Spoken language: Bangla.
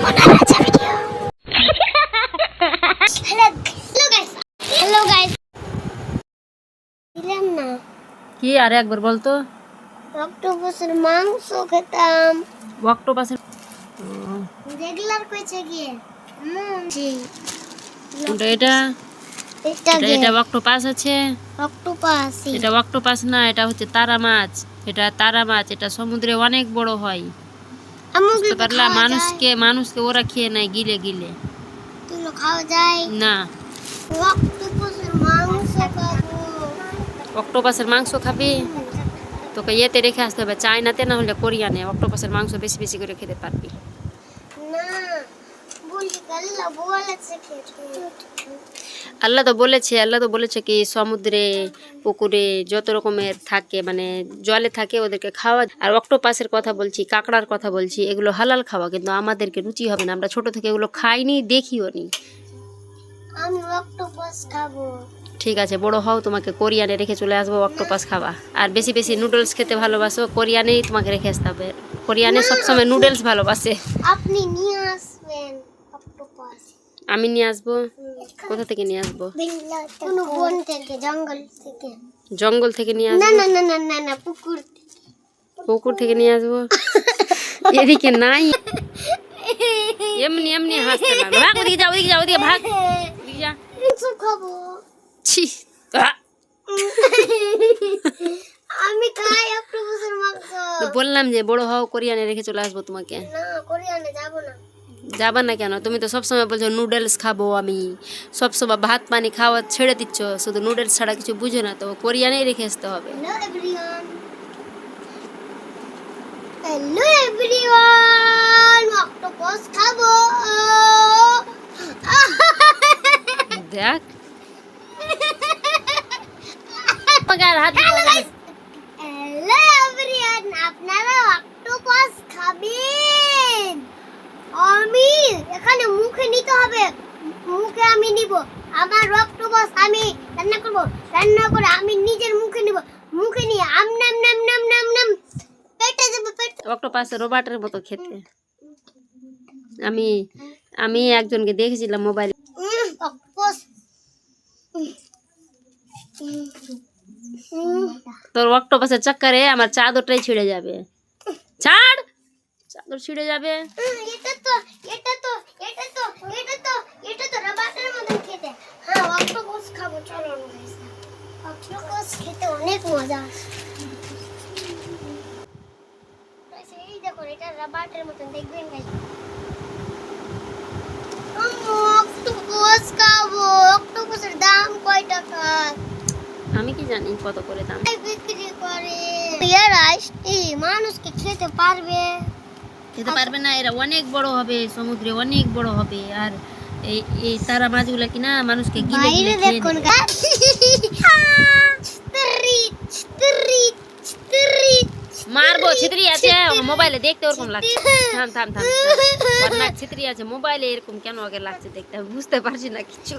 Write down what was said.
কেমন আর আছে video hello hello guys hello guys দিলাম না কি আর একবার বলতো অক্টোপাসের মাংস খেতাম। অক্টোপাসের রেগুলার কইছে গিয়ে। কোনটা এটা? এটা এটা এটা অক্টোপাস আছে? অক্টোপাস এটা অক্টোপাস না এটা হচ্ছে তারা মাছ। এটা তারা মাছ এটা সমুদ্রে অনেক বড় হয়। বুঝতে পারলা? মানুষকে মানুষকে ওরা খেয়ে নেয় গিলে গিলে। খাওয়া যায়। না। অক্টোপাসের মাংস অক্টোপাসের মাংস খাবি? তোকে ইয়েতে রেখে আসতে হবে চায়নাতে না হলে কোরিয়ানে। অক্টোপাসের মাংস বেশি বেশি করে খেতে পারবি। না বলি কাল্লা বলেছে খেতে আল্লাহ তো বলেছে আল্লাহ তো বলেছে কি সমুদ্রে পুকুরে যত রকমের থাকে মানে জলে থাকে ওদেরকে খাওয়া। আর অক্টোপাসের কথা বলছি কাঁকড়ার কথা বলছি এগুলো হালাল খাওয়া কিন্তু আমাদেরকে রুচি হবে না। আমরা ছোট থেকে এগুলো খাইনি দেখিও নি। অক্টোপাস ঠিক আছে বড় হও তোমাকে কোরিয়ানে রেখে চলে আসব অক্টোপাস খাওয়া। আর বেশি বেশি নুডলস খেতে ভালোবাসো কোরিয়ানেই তোমাকে রেখে আসতে হবে। কোরিয়ানে সবসময় নুডলস ভালোবাসে। আপনি নিয়ে আসবেন। আমি নিয়ে আসব? কোথা থেকে নিয়ে আসব? কোনো বন থেকে জঙ্গল থেকে। জঙ্গল থেকে নিয়ে আসব? না না না না না পুকুর থেকে। পুকুর থেকে নিয়ে আসব? এদিকে নাই। এমনি এমনি হাসতে লাগল। ভাগ ওদিকে যা ওদিকে যা ওদিকে ভাগ। ওদিকে যা। খাব? ছি। আমি খাই অক্টোপাসের মাংস। বললাম যে বড় হও কোরিয়ানে রেখে চলে আসব তোমাকে। না কোরিয়ানে যাব না। যাবা না কেন? তুমি তো সবসময় বলছো নুডলস খাব আমি। সবসময় ভাত পানি খাওয়া ছেড়ে দিচ্ছ। শুধু নুডলস ছাড়া কিছু বুঝো না তো কোরিয়ানেই রেখে আসতে হবে। হ্যালো এভরিওয়ান অক্টোপাস খাব। দেখ। আর হাত। হ্যালো এভরিওয়ান আপনারা অক্টোপাস খাবেন আমি এখানে মুখে নিতে হবে। মুখে আমি নিব। আমার অক্টোপাস আমি রান্না করব। রান্না করে আমি নিজের মুখে নিব। মুখে নিয়ে আম নাম নাম নাম নাম নাম পেটে যাবে পেটে অক্টোপাস রোবটের মতো খেতে। আমি আমি একজনকে দেখেছিলাম মোবাইলে। অক্টোপাস তোর অক্টোপাসের চক্করে আমার চাদরটাই ছিঁড়ে যাবে। ছাড়! চাদর ছিঁড়ে যাবে। এটা তো এটা তো এটা তো এটা তো রাবারের মতন খেতে হ্যাঁ অক্টোপাস খাব চলো না guys। অক্টোপাস খেতে অনেক মজা এই দেখো এটা রাবারের মতন দেখবেন অক্টোপাস খাব অক্টোপাসের দাম কয় টাকা আমি কি জানি কত করে দাম? বিক্রি করে এরা এই মানুষকে খেতে পারবে খেতে পারবে না এরা অনেক বড় হবে সমুদ্রে অনেক বড় হবে আর এই এই তারা মাছগুলো কিনা মানুষকে গিলে গিলে দেখুন নেবে। মারবো ছিত্রি আছে মোবাইলে দেখতে ওরকম লাগছে। থাম থাম থাম ছিত্রি আছে মোবাইলে এরকম কেন আগে লাগছে দেখতে? আমি বুঝতে পারছি না কিছু।